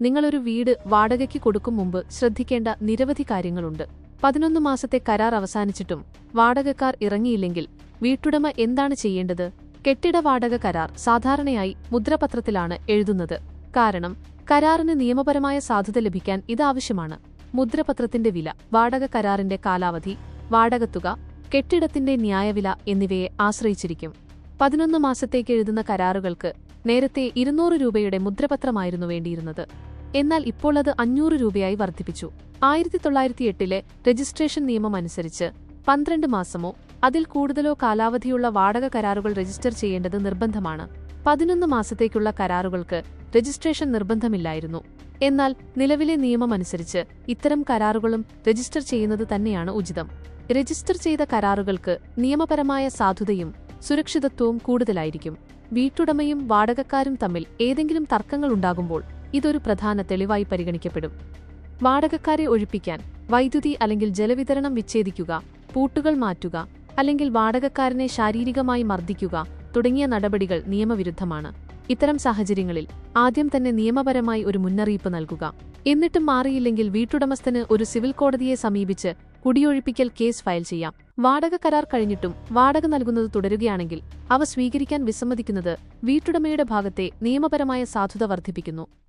നിങ്ങളൊരു വീട് വാടകയ്ക്ക് കൊടുക്കും മുമ്പ് ശ്രദ്ധിക്കേണ്ട നിരവധി കാര്യങ്ങളുണ്ട്. പതിനൊന്ന് മാസത്തെ കരാർ അവസാനിച്ചിട്ടും വാടകക്കാർ ഇറങ്ങിയില്ലെങ്കിൽ വീട്ടുടമ എന്താണ് ചെയ്യേണ്ടത്? കെട്ടിട വാടക കരാർ സാധാരണയായി മുദ്രപത്രത്തിലാണ് എഴുതുന്നത്. കാരണം കരാറിന് നിയമപരമായ സാധുത ലഭിക്കാൻ ഇത് ആവശ്യമാണ്. മുദ്രപത്രത്തിന്റെ വില വാടക കരാറിന്റെ കാലാവധി വാടകത്തുക കെട്ടിടത്തിന്റെ ന്യായവില എന്നിവയെ ആശ്രയിച്ചിരിക്കും. പതിനൊന്ന് മാസത്തേക്ക് എഴുതുന്ന കരാറുകൾക്ക് നേരത്തെ ഇരുന്നൂറ് രൂപയുടെ മുദ്രപത്രമായിരുന്നു വേണ്ടിയിരുന്നത്. എന്നാൽ ഇപ്പോൾ അത് അഞ്ഞൂറ് രൂപയായി വർദ്ധിപ്പിച്ചു. ആയിരത്തി തൊള്ളായിരത്തി എട്ടിലെ രജിസ്ട്രേഷൻ നിയമം അനുസരിച്ച് പന്ത്രണ്ട് മാസമോ അതിൽ കൂടുതലോ കാലാവധിയുള്ള വാടക കരാറുകൾ രജിസ്റ്റർ ചെയ്യേണ്ടത് നിർബന്ധമാണ്. പതിനൊന്ന് മാസത്തേക്കുള്ള കരാറുകൾക്ക് രജിസ്ട്രേഷൻ നിർബന്ധമില്ലായിരുന്നു. എന്നാൽ നിലവിലെ നിയമമനുസരിച്ച് ഇത്തരം കരാറുകളും രജിസ്റ്റർ ചെയ്യുന്നത് തന്നെയാണ് ഉചിതം. രജിസ്റ്റർ ചെയ്ത കരാറുകൾക്ക് നിയമപരമായ സാധുതയും സുരക്ഷിതത്വവും കൂടുതലായിരിക്കും. വീട്ടുടമയും വാടകക്കാരും തമ്മിൽ ഏതെങ്കിലും തർക്കങ്ങൾ ഉണ്ടാകുമ്പോൾ ഇതൊരു പ്രധാന തെളിവായി പരിഗണിക്കപ്പെടും. വാടകക്കാരെ ഒഴിപ്പിക്കാൻ വൈദ്യുതി അല്ലെങ്കിൽ ജലവിതരണം വിച്ഛേദിക്കുക പൂട്ടുകൾ മാറ്റുക അല്ലെങ്കിൽ വാടകക്കാരനെ ശാരീരികമായി മർദ്ദിക്കുക തുടങ്ങിയ നടപടികൾ നിയമവിരുദ്ധമാണ്. ഇത്തരം സാഹചര്യങ്ങളിൽ ആദ്യം തന്നെ നിയമപരമായി ഒരു മുന്നറിയിപ്പ് നൽകുക. എന്നിട്ടും മാറിയില്ലെങ്കിൽ വീട്ടുടമസ്ഥന് ഒരു സിവിൽ കോടതിയെ സമീപിച്ച് കുടിയൊഴിപ്പിക്കൽ കേസ് ഫയൽ ചെയ്യാം. വാടക കരാർ കഴിഞ്ഞിട്ടും വാടക നൽകുന്നത് തുടരുകയാണെങ്കിൽ അവ സ്വീകരിക്കാൻ വിസമ്മതിക്കുന്നത് വീട്ടുടമയുടെ ഭാഗത്തെ നിയമപരമായ സാധുത വർദ്ധിപ്പിക്കുന്നു.